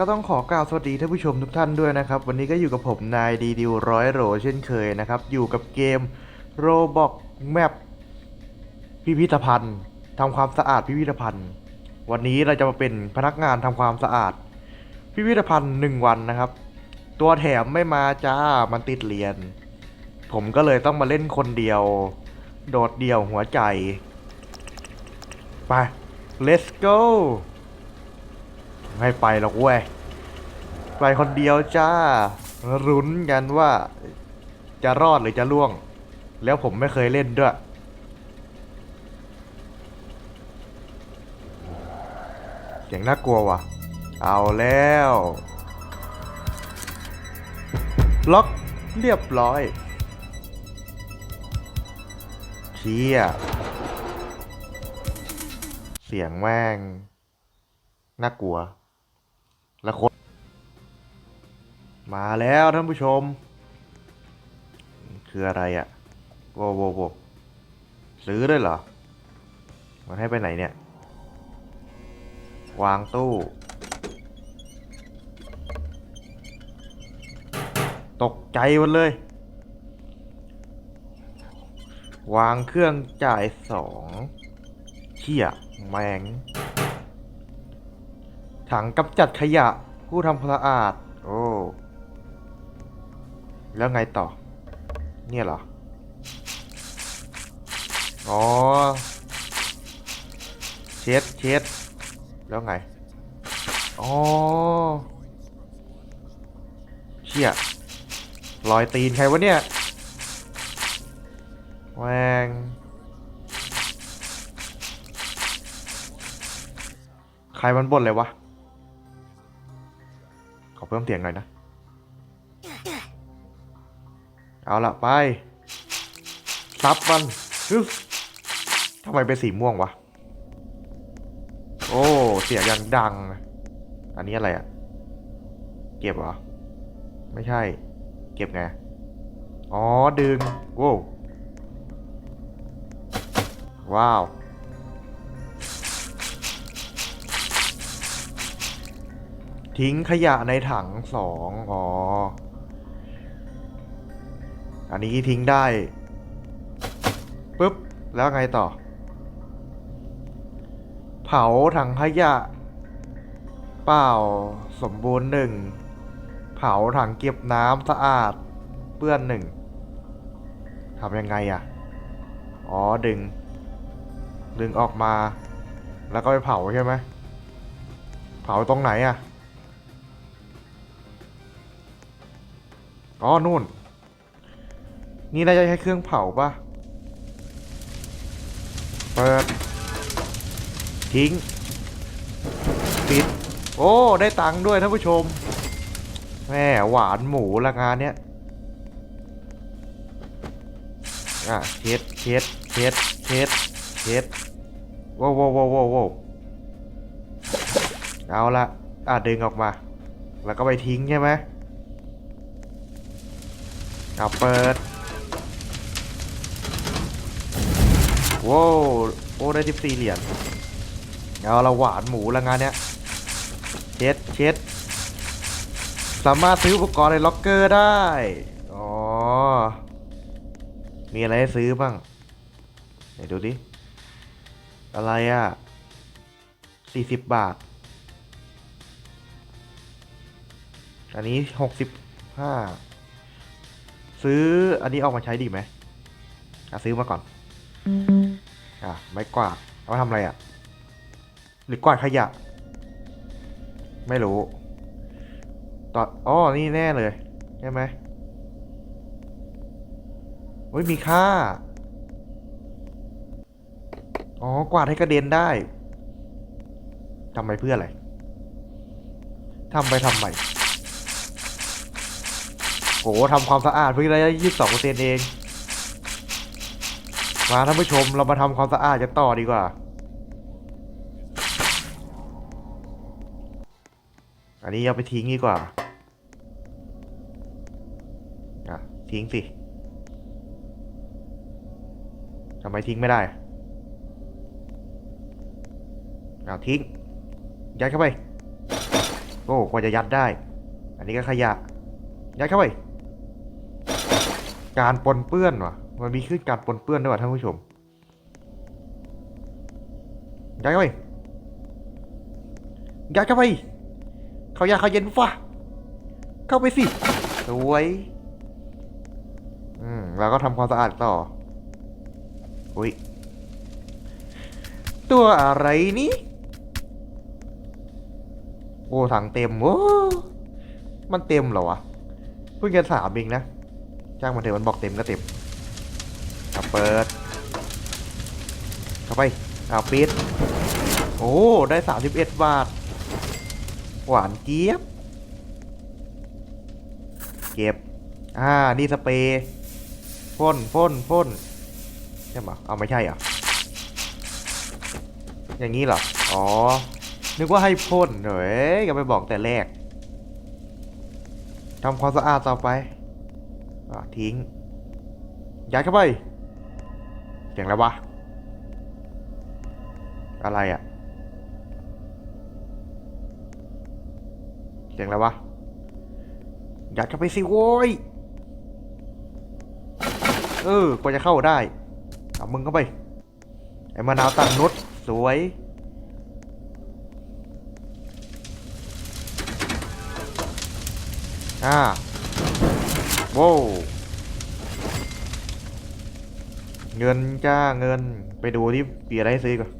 ก็ต้องขอกล่าวสวัสดีท่านผู้ชมทุกท่านด้วยนะครับ วันนี้ก็อยู่กับผมนายดีดิวร้อยโรเช่นเคยนะครับ อยู่กับเกมโรบอกแมปพิพิธภัณฑ์ทำความสะอาดพิพิธภัณฑ์ วันนี้เราจะมาเป็นพนักงานทำความสะอาด พิพิธภัณฑ์หนึ่งวันนะครับ ตัวแถมไม่มาจ้ามันติดเรียน ผมก็เลยต้องมาเล่นคนเดียว โดดเดี่ยวหัวใจ ไป let's go ไม่ไปหรอกเว้ยไปคนเดียวจ้ารุ้นกันว่าจะรอดหรือจะล่วง แล้วผมไม่เคยเล่นด้วย เสียงน่ากลัวว่ะ เอาแล้ว ล็อกเรียบร้อยเชี่ยเสียงแม่งน่ากลัว ละคน มาแล้วท่านผู้ชม คืออะไรอะ่ะโวโวโวซื้อด้วยเหรอ มันให้ไปไหนเนี่ย วางตู้ ตกใจหมันเลย วางเครื่องจ่ายสองเชี่ยแมง ถังกำจัดขยะ ผู้ทำความสะอาด โอ้ แล้วไงต่อ เนี่ยเหรอ อ๋อ เช็ดเช็ดแล้วไง อ๋อ เชี่ยรอยตีนใครวะเนี่ยแหวงใครมันบ่นเลยวะ เพิ่มเสียงหน่อยนะ เอาละไปซับมันทำไมเป็นสีม่วงวะ โอ้ เสียงยังดัง อันนี้อะไรอะเก็บเหรอ ไม่ใช่ เก็บไง อ๋อ ดึง โว้วว้าว ทิ้งขยะในถังสองอ๋อ อันนี้ทิ้งได้ปุ๊บ แล้วไงต่อ เผาถังขยะ เปล่า สมบูรณ์หนึ่ง เผาถังเก็บน้ำสะอาด เปื้อนหนึ่งทำยังไงอะ่ะ อ๋อ ดึง ดึงออกมา แล้วก็ไปเผาใช่ไหม เผาตรงไหนอะ่ะ อ๋อนู่น นี่น่าจะใช้เครื่องเผาปะเปิด ทิ้ง ปิด โอ้ ได้ตังค์ด้วยท่านผู้ชม แม่หวานหมูละงานเนี้ย อะเช็ดเช็ดเช็ดเช็ดเช็ดว้าวว้าวว้าวว้าวเอาละอะดึงออกมา แล้วก็ไปทิ้งใช่ไหม เอาเปิดว้าวโอ้ได้สิบสี่เหรียญเอาละหวานหมูละงานเนี้ยเช็ดเช็ดสามารถซื้ออุปกรณ์ในล็อกเกอร์ได้ อ๋อ มีอะไรให้ซื้อบ้างไหนดูดิ อะไรอะสี่สิบบาท อันนี้หกสิบห้า ซื้ออันนี้เอามาใช้ดีไหมอะซื้อมาก่อน อะไม้กวาดเอามาทำอะไรอะ หรือกวาดขยะ ไม่รู้ ตอนอ๋อนี่แน่เลยใช่ไหมเฮ้ยมีค่า อ๋อกวาดให้กระเด็นได้ทำไปเพื่ออะไรทำไปทำไมโอ้ ทำความสะอาดเพื่อได้ยี่สิบสองเปอร์เซ็นต์เอง มาท่านผู้ชมเรามาทำความสะอาดกันต่อดีกว่า อันนี้เอาไปทิ้งดีกว่าอะทิ้งสิทำไมทิ้งไม่ได้อะทิ้ง ยัดเข้าไป โอ้กว่าจะยัดได้ อันนี้ก็ขยะ ยัดเข้าไป การปนเปื้อนว่ะ มันมีขึ้นการปนเปื้อนด้วยว่ะท่านผู้ชมยัดเข้าไปยัดเข้าไป เขาอยากเขาเย็นฟ้าเข้าไปสิ สวย อืมแล้วก็ทำความสะอาดต่อ อุ้ย ตัวอะไรนี่ โอ้ถังเต็มโอ้มันเต็มเหรอวะ เพิ่งจะถามเองนะ จ้างมันเถอะมันบอกเต็มก็เต็มเอาเปิด เข้าไปเอาปิด โอ้ ได้สามสิบเอ็ดบาท หวานเจี๊ยบ เก็บ อ่า นี่สเปรย์พ่นพ่นพ่นใช่ไหมเอาไม่ใช่เหรอย่างนี้เหรอ อ๋อ นึกว่าให้พ่นเฮ้ยก็ไปบอกแต่แรกทำความสะอาดต่อไป ทิ้ง ยัดเข้าไป เสียงอะไรวะ อะไรอะเสียงอะไรวะ ยัดเข้าไปสิโว้ย เออกว่าจะเข้าได้ เอามึงเข้าไป ไอ้มะนาวตังนุดสวยอ่า ว้วเงินจ้าเงินไปดูที่ปีอะไรซื้อก่อน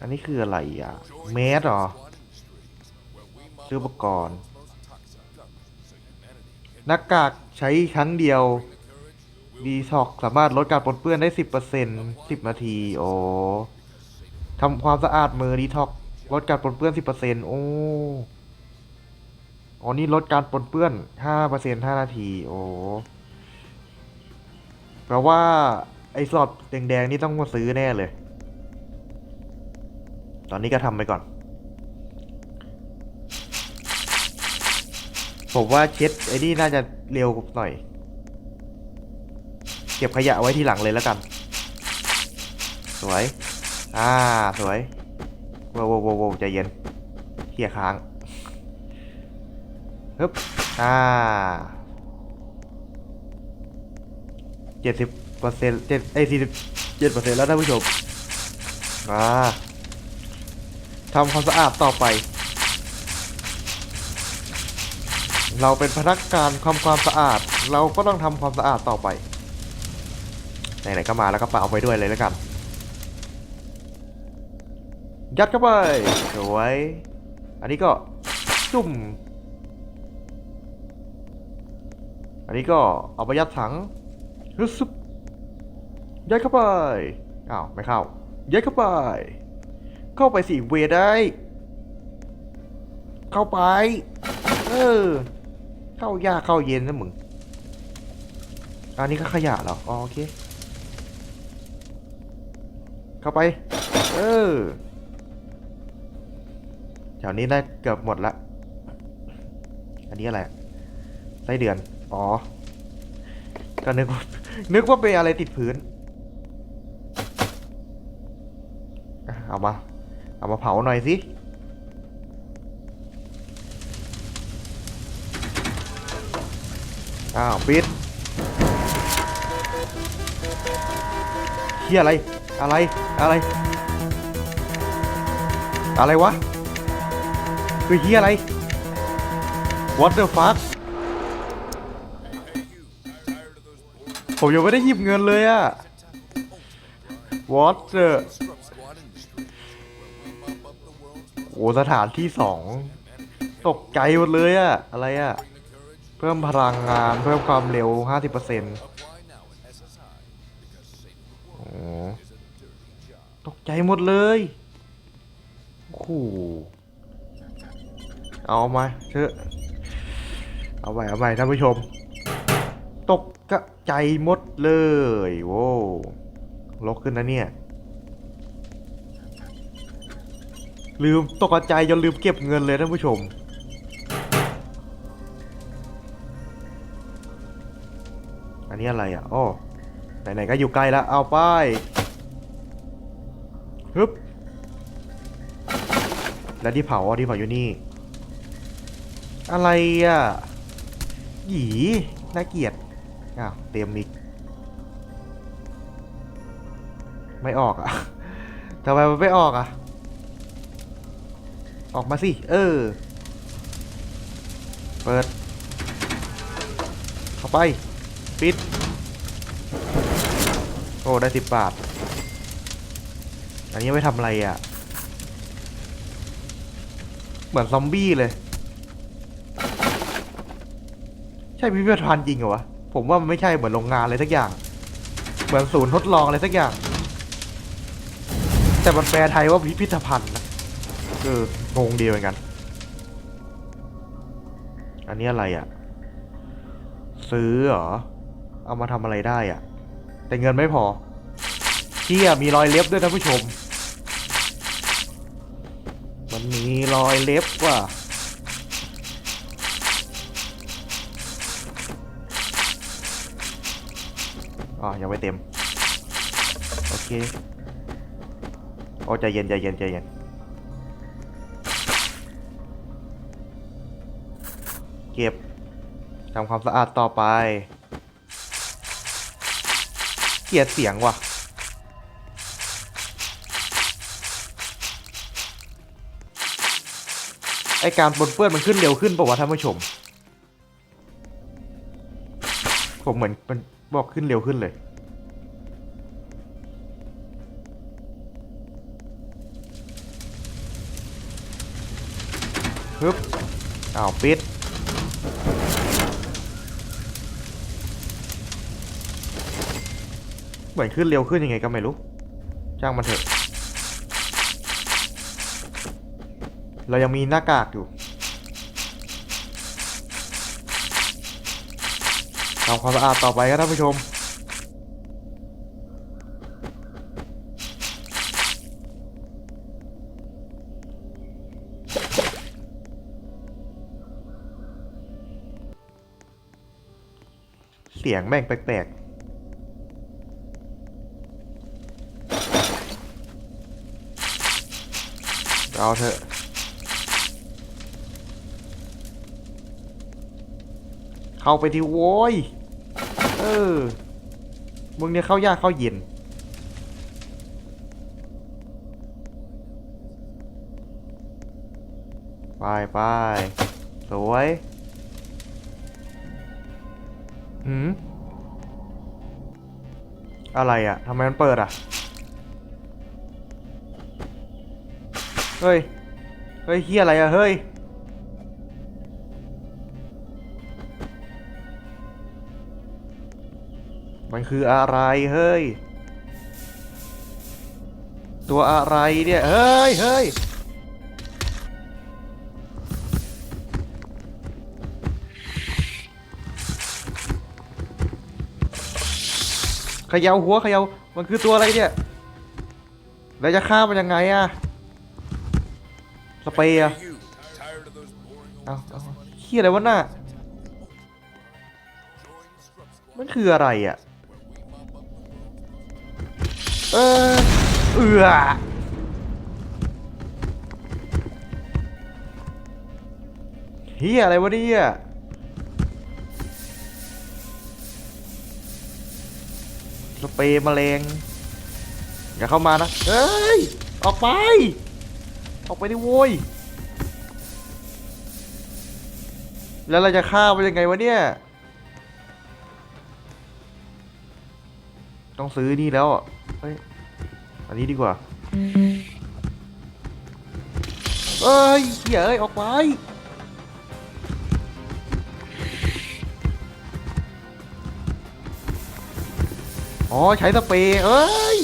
อันนี้คืออะไรอะ เมสเหรอซื้ออุปกรณ์หน้ากากใช้ครั้งเดียว ดีท็อกสามารถลดการปนเปื้อนได้สิบเปอร์เซ็นสิบนาที โอ้ทำความสะอาดมือดีท็อกลดการปนเปื้อนสิบเปอร์เซ็นโอ้ อ๋อนี่ลดการปนเปื้อนห้าเปอร์เซ็นห้านาที โอ้แปลว่า ไอ้สอดแดงๆ นี่ต้องมาซื้อแน่เลย ตอนนี้ก็ทำไปก่อน ผมว่าเช็ดไอ้นี่น่าจะเร็วหน่อย เก็บขยะไว้ที่หลังเลยแล้วกัน สวย อ่า สวยโว้โว้วโว้วโว้วใจเย็นเขี่ยค้าง ฮึบอ่าเจ็ดสิบเปอร์เซ็นต์เจ็ดไอ้สี่สิบเจ็ดเปอร์เซ็นต์แล้วท่านผู้ชมอ่าทำความสะอาดต่อไป เราเป็นพนักงานทำความสะอาด เราก็ต้องทำความสะอาดต่อไปไหนๆก็มาแล้วก็ปาเอาไปด้วยเลยแล้วกัน ยัดเข้าไปสวย อันนี้ก็จุ่ม อันนี้ก็เอาไปยัดถังฮึบซุบยัดเข้าไปอ้าวไม่เข้ายัดเข้าไป เข้าไปสิเวได้ เข้าไป เออ เข้ายากเข้าเย็นนะมึง อันนี้ก็ขยะเหรอออโอเค เข้าไป เออแถวนี้ได้เกือบหมดละ อันนี้อะไรไส้เดือน อ๋อ ก็นึกว่านึกว่าเป็นอะไรติดพื้น เอามา เอามาเผาหน่อยสิอ้าวปิดเฮียอะไร อะไร อะไร อะไรวะ คือเฮียอะไร What the fuck ผมยังไม่ได้หยิบเงินเลยอะ What the โอ้สถานที่สองตกใจหมดเลยอะอะไรอะเพิ่มพลังงานเพิ่มความเร็ว 50%โอ้ตกใจหมดเลยโอ้โหเอามาเถอะเอาไปเอาไปท่านผู้ชม ตก ใจหมดเลยโว้ลกขึ้นนะเนี่ย ลืมตกใจจนลืมเก็บเงินเลยท่านผู้ชม อันนี้อะไรอะโอ้ไหนๆก็อยู่ใกล้แล้วเอาไปฮึบแล้วที่เผาที่เผาอยู่นี่ อะไรอะหยีน่าเกลียด อ้าวเตรียมอีกไม่ออกอะทำไมมันไม่ออกอะ ออกมาสิ เออ เปิด เข้าไป ปิด โอ้ ได้สิบบาท อันนี้ไม่ทำอะไรอะ เหมือนซอมบี้เลย ใช่พิพิธภัณฑ์จริงเหรอวะ ผมว่ามันไม่ใช่เหมือนโรงงานอะไรสักอย่าง เหมือนศูนย์ทดลองอะไรสักอย่าง แต่มันแปลไทยว่าพิพิธภัณฑ์นะเอองงดีเหมือนกัน อันนี้อะไรอะ่ะ ซื้อเหรอ เอามาทำอะไรได้อะ่ะ แต่เงินไม่พอเที่ยมีรอยเล็บด้วยนะผู้ชม มันมีรอยเล็บว่ะ ยังไม่เต็ม โอเค โอ้ใจเย็นใจเย็นใจเย็นเก็บทำความสะอาดต่อไป เกลียดเสียงว่ะ ไอการปนเปื้อนมันขึ้นเร็วขึ้นป่าวะท่านผู้ชม ผมเหมือนมันบอกขึ้นเร็วขึ้นเลย ฮึบอ้าวปิดเหมือนขึ้นเร็วขึ้นยังไงก็ไม่รู้ช่างมันเถอะ เรายังมีหน้ากากอยู่ทำความสะอาดต่อไปครับท่านผู้ชม สียงแม่งแปลกๆ เอาเถอะ เข้าไปที่โว้ย เออ มึงเนี่ยเข้ายากเข้าเย็นไปไปสวย หืมอะไรอะ่ะทำไมมันเปิดอะ เฮ้ย เฮ้ยเฮียอะไรอะ เฮ้ย มันคืออะไร เฮ้ย ตัวอะไรเนี่ย เฮ้ย เฮ้ย เขย่าหัวเขย่ามันคือตัวอะไรเนี่ยแล้วจะฆ่ามันยังไงอะสเปรย์อะเอาเอาเฮียอะไรวะน่ะมันคืออะไรอะเออเอือเฮียอะไรวะเนี่ย เปรย์แมลงอย่าเข้ามานะเฮ้ย ออกไป ออกไปดิโว้ย แล้วเราจะฆ่ามันยังไงวะเนี่ย ต้องซื้อนี่แล้วอะ เฮ้ย อันนี้ดีกว่า เอ้ยเหี้ยเอ้ย ออกไป อ๋อใช้สเปรย์เอ้ย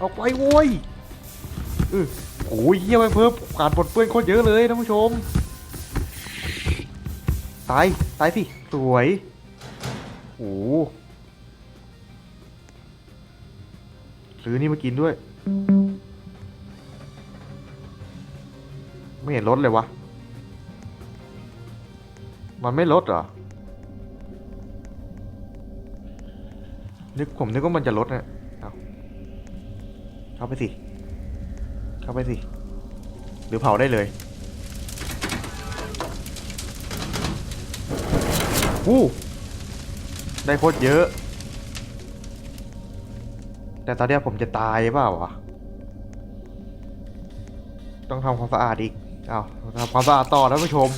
ออกไปโว้ยเออโอ้ยเหี้ยไปเพิ่มการปนเปื้อนโคตรเยอะเลยท่านผู้ชมตายตายสิสวยโอ้ซื้อนี่มากินด้วย ไม่เห็นลดเลยวะ มันไม่ลดเหรอ นึกผมนึกว่ามันจะลดนะเอาเข้าไปสิ เข้าไปสิ หรือเผาได้เลยอู้ได้โคตรเยอะ แต่ตอนนี้ผมจะตายเปล่าวะ ต้องทำความสะอาดอีก เอาทำความสะอาดต่อท่านผู้ชม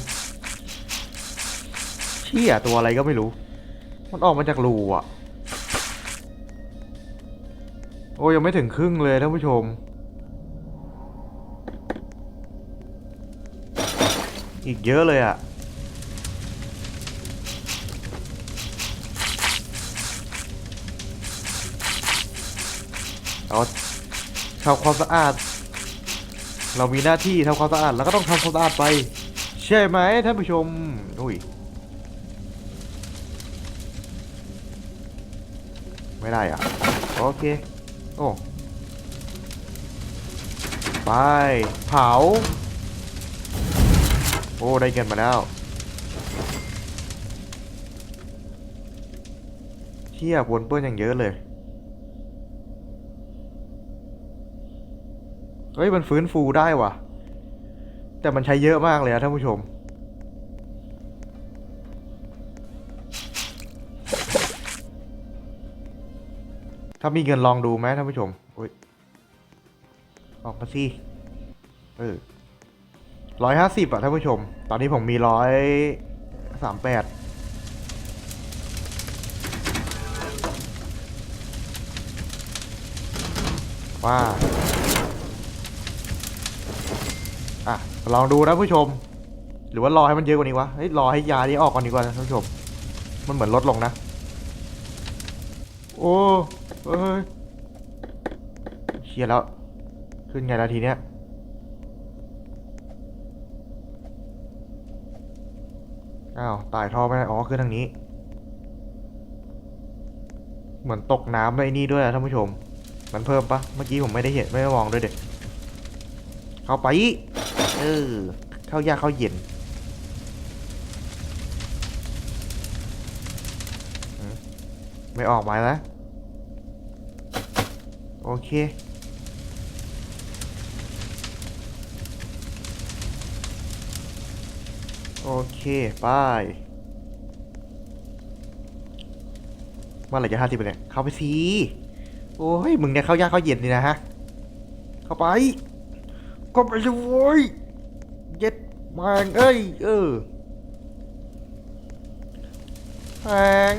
เชี่ยตัวอะไรก็ไม่รู้ มันออกมาจากรูอะ โอ้ยังไม่ถึงครึ่งเลยท่านผู้ชม อีกเยอะเลยอะเราทำความสะอาด เรามีหน้าที่ทำความสะอาด แล้วก็ต้องทำความสะอาดไป ใช่ไหมท่านผู้ชมอุ้ยไม่ได้อะโอเค โอ้ ไป เผา โอ้ ได้เงินมาแล้วเที่ยบวนเปื้อนอย่างเยอะเลย เฮ้ย มันฟื้นฟูได้ว่ะ แต่มันใช้เยอะมากเลยอะท่านผู้ชม ถ้ามีเงินลองดูไหมท่านผู้ชมอุ้ยออกมาสิเออร้อยห้าสิบอะท่านผู้ชม ตอนนี้ผมมีร้อยสามแปดว่าอะลองดูนะผู้ชม หรือว่ารอให้มันเยอะกว่านี้วะเฮ้ยรอให้ยานี้ออกก่อนดีกว่านะท่านผู้ชม มันเหมือนลดลงนะ โอ้ เอ้ยเชียแล้ว ขึ้นไงนาทีเนี้ยอ้าวตายท่อไม่ได้อ๋อขึ้นทางนี้ เหมือนตกน้ำในนี่ด้วยอะท่านผู้ชม มันเพิ่มปะเมื่อกี้ผมไม่ได้เห็นไม่ได้มองด้วยเด็กเข้าไปเออเข้ายากเข้าเย็นไม่ออกมาแล้ว อเค โอเคไปเมื่อไหร่จะห้าสิบเนี่ยเข้าไปสิโอ้ย มึงเนี่ยเข้ายากเข้าเย็นนี่นะฮะ เข้าไป ก็ไปสิโว้ยเย็ดแมงเอ้ย เออแมง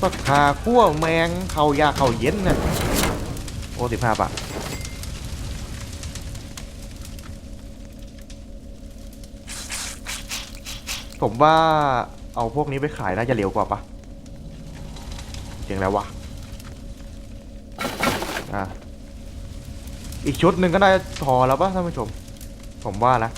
ปักขาขั้วแมง เข้ายากเข้าเย็นน่ะ โอ้สิบห้าบาทผมว่าเอาพวกนี้ไปขายน่าจะเร็วกว่าปะเจ๋งแล้ววะอะอีกชุดหนึ่งก็น่าจะพอแล้วปะท่านผู้ชม ผมว่านะ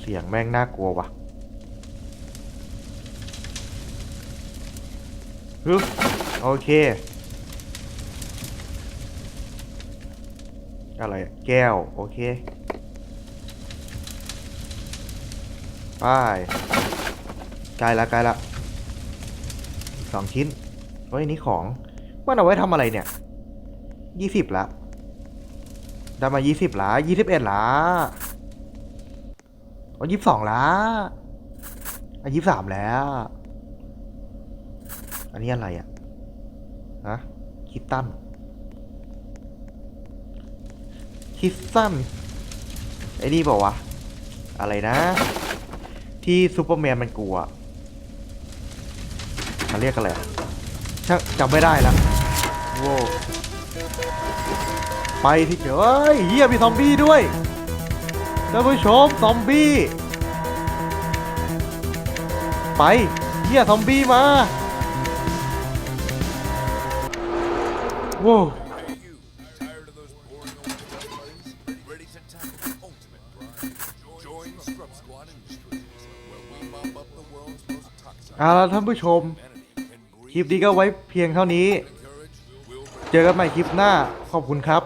เสียงแม่งน่ากลัววะ ฮึบโอเค อะไรแก้ว โอเคไปใกลละใกลละสองชิ้นเฮ้ยนี่ของมันเอาไว้ทำอะไรเนี่ยยี่สิบละได้มายี่สิบละยี่สิบเอ็ดละอ๋อยี่สิบสองละอะยี่สิบสามแล้ว อันนี้อะไรอะฮะคิตตันคิตตันไอ้นี่บอกวะ อะไรนะ ที่ซูเปอร์แมนมันกลัวมันเรียกอะไรอะช่างจำไม่ได้แล้วโว้ไปที่เฮ้ยเฮียมีซอมบี้ด้วยท่านผู้ชมซอมบี้ ไปเฮียซอมบี้มา most toxic เอาละท่านผู้ชม คลิปนี้ก็ไว้เพียงเท่านี้ เจอกันใหม่คลิปหน้า ขอบคุณครับ